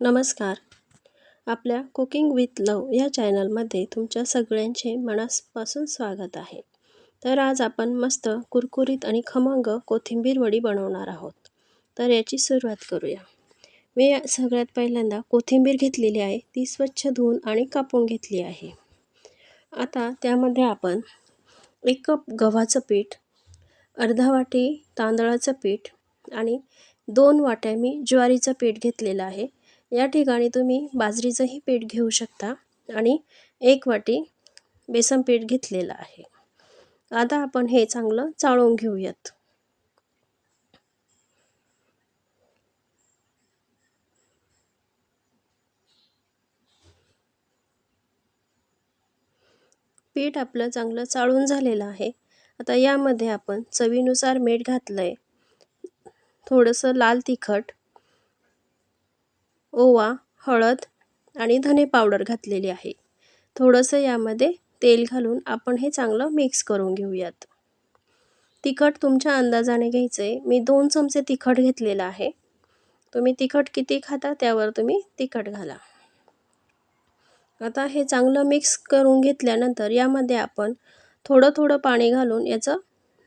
नमस्कार. आपल्या cooking with लव या चॅनलमध्ये तुमच्या सगळ्यांचे मनापासून स्वागत आहे. तर आज आपण मस्त कुरकुरीत आणि खमंग कोथिंबीर वडी बनवणार आहोत. तर याची सुरुवात करूया. मी सगळ्यात पहिल्यांदा कोथिंबीर घेतलेली आहे ती स्वच्छ धुवून आणि कापून घेतली आहे. आता त्यामध्ये आपण एक कप गव्हाचं पीठ अर्धा वाटी तांदळाचं पीठ आणि दोन वाट्या मी ज्वारीचं पीठ घेतलेलं आहे. या ठिकाणी तुम्ही बाजरीचंही पीठ घेऊ शकता आणि एक वाटी बेसन पीठ घेतलेलं आहे. आता आपण हे चांगलं चाळून घेऊयात. पीठ आपलं चांगलं चाळून झालेलं आहे. आता यामध्ये आपण चवीनुसार मीठ घातलं आहे थोडंसं लाल तिखट ओवा हळद आणि धने पावडर घातलेली आहे. थोडंसं यामध्ये तेल घालून आपण हे चांगलं मिक्स करून घेऊयात. तिखट तुमच्या अंदाजाने घ्यायचं आहे मी दोन चमचे तिखट घेतलेलं आहे. तुम्ही तिखट किती खाता त्यावर तुम्ही तिखट घाला. आता हे चांगलं मिक्स करून घेतल्यानंतर यामध्ये आपण थोडं थोडं पाणी घालून याचं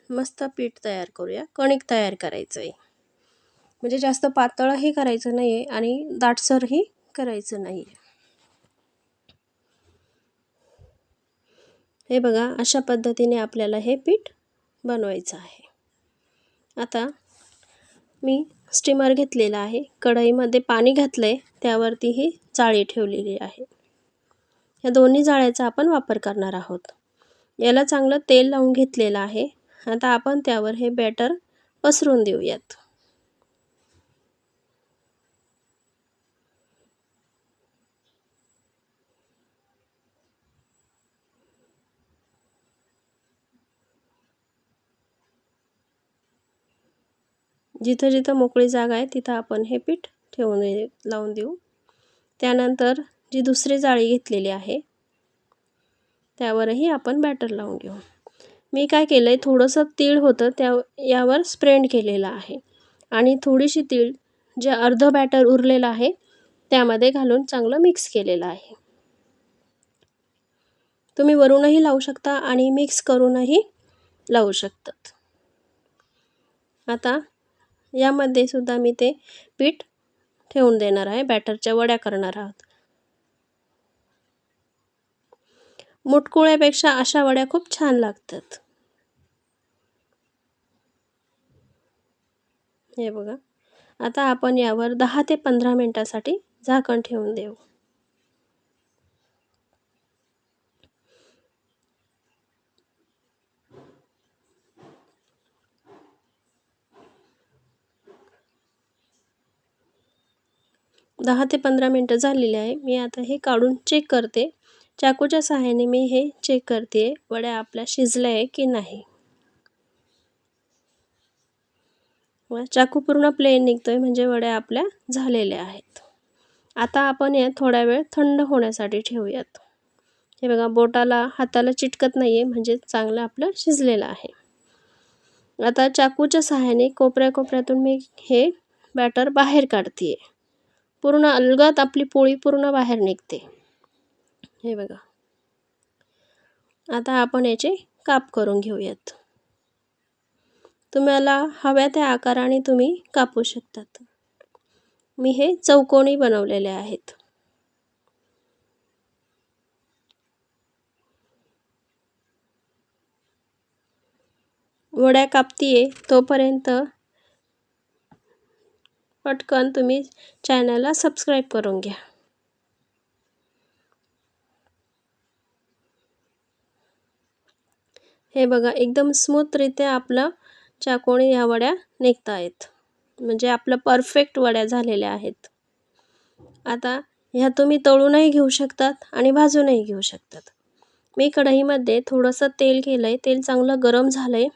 मस्त पीठ तयार करूया. कणिक तयार करायचं आहे म्हणजे जास्त पातळही करायचं नाही आहे आणि दाटसरही करायचं नाही आहे हे बघा अशा पद्धतीने आपल्याला हे पीठ बनवायचं आहे. आता मी स्टीमर घेतलेला आहे. कढईमध्ये पाणी घातलं आहे त्यावरती ही जाळी ठेवलेली आहे. या दोन्ही जाळ्याचा आपण वापर करणार आहोत. याला चांगलं तेल लावून घेतलेलं आहे. आता आपण त्यावर हे बॅटर पसरून देऊयात. जिथं जिथं मोकळी जागा आहे तिथं आपण हे पीठ ठेवून लावून देऊ. त्यानंतर जी दुसरी जाळी घेतलेली आहे त्यावरही आपण बॅटर लावून घेऊ. मी काय केलं आहे थोडंसं तीळ होतं त्या यावर स्प्रेड केलेलं आहे. आणि थोडीशी तीळ जे अर्धं बॅटर उरलेलं आहे त्यामध्ये घालून चांगलं मिक्स केलेलं आहे. तुम्ही वरूनही लावू शकता आणि मिक्स करूनही लावू शकतात. आता यामध्ये सुद्धा मी ते पीठ ठेवून देणार आहे. बॅटरच्या वड्या करणार आहोत. मुटकुळ्यापेक्षा अशा वड्या खूप छान लागतात. हे बघा. आता आपण यावर दहा ते पंधरा मिनटासाठी झाकण ठेवून देऊ. दहा ते पंधरा मिनटं झालेली आहे. मी आता हे काढून चेक करते. चाकूच्या सहाय्याने मी हे चेक करते वड्या आपल्या शिजल्या आहे की नाही. चाकू पूर्ण प्लेन निघतोय म्हणजे वड्या आपल्या झालेल्या आहेत. आता आपण या थोड्या वेळ थंड होण्यासाठी ठेवूयात. हे बघा बोटाला हाताला चिटकत नाही आहे म्हणजे चांगलं आपलं शिजलेलं आहे. आता चाकूच्या सहाय्याने कोपऱ्या कोपऱ्यातून मी हे बॅटर बाहेर काढते पूर्ण अलगात आपली पोळी पूर्ण बाहेर निघते. हे बघा. आता आपण याचे काप करून घेऊयात. तुम्हाला हव्या त्या आकाराने तुम्ही कापू शकतात. मी हे चौकोनी बनवलेले आहेत. वड्या कापतीये तोपर्यंत पटकन तुम्ही चॅनलला सबस्क्राईब करून घ्या. हे बघा एकदम स्मूथरित्या आपलं चाकोणी ह्या वड्या निघत आहेत. म्हणजे आपलं परफेक्ट वड्या झालेल्या आहेत. आता ह्या तुम्ही तळूनही घेऊ शकतात आणि भाजूनही घेऊ शकतात. मी कढईमध्ये थोडंसं तेल केलं आहे तेल चांगलं गरम झालं आहे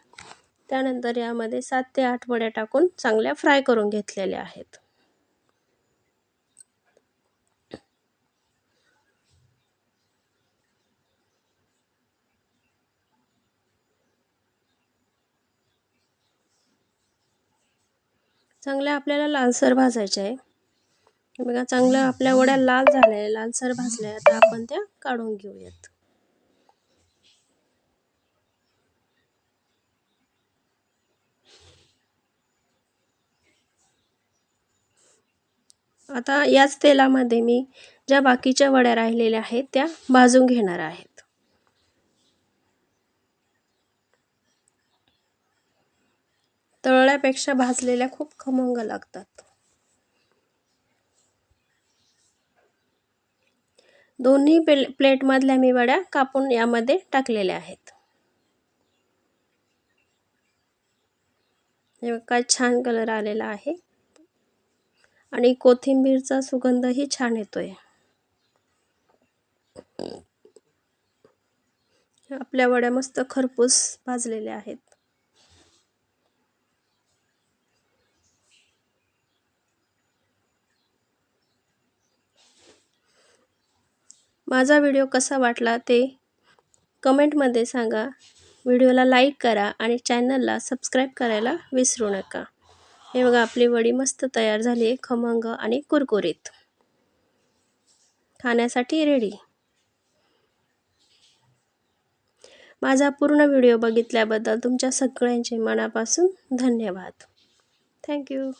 त्यानंतर यामध्ये सात ते आठ वड्या टाकून चांगल्या फ्राय करून घेतलेल्या आहेत. चांगल्या आपल्याला लालसर भाजायचे आहे. बघा चांगलं आपल्या वड्या लाल झाल्या लालसर भाजल्या आता आपण त्या काढून घेऊयात. आता याच तेलामध्ये मी ज्या बाकीच्या वड्या राहिलेल्या आहेत त्या भाजून घेणार आहेत. तळल्यापेक्षा भाजलेल्या खूप खमंग लागतात. दोन्ही प्ले प्लेटमधल्या मी वड्या कापून यामध्ये टाकलेल्या आहेत. काय छान कलर आलेला आहे. आणि कोथिंबीरचा सुगंधही छान येतोय. आपल्या वड्या मस्त खरपूस भाजलेल्या आहेत. माझा व्हिडिओ कसा वाटला ते कमेंटमध्ये सांगा. व्हिडिओला लाईक करा आणि चॅनलला सबस्क्राईब करायला विसरू नका. हे बघा आपली वडी मस्त तयार झाली आहे खमंग आणि कुरकुरीत. खाण्यासाठी रेडी माझा पूर्ण व्हिडिओ बघितल्याबद्दल तुमच्या सगळ्यांचे मनापासून धन्यवाद. थँक्यू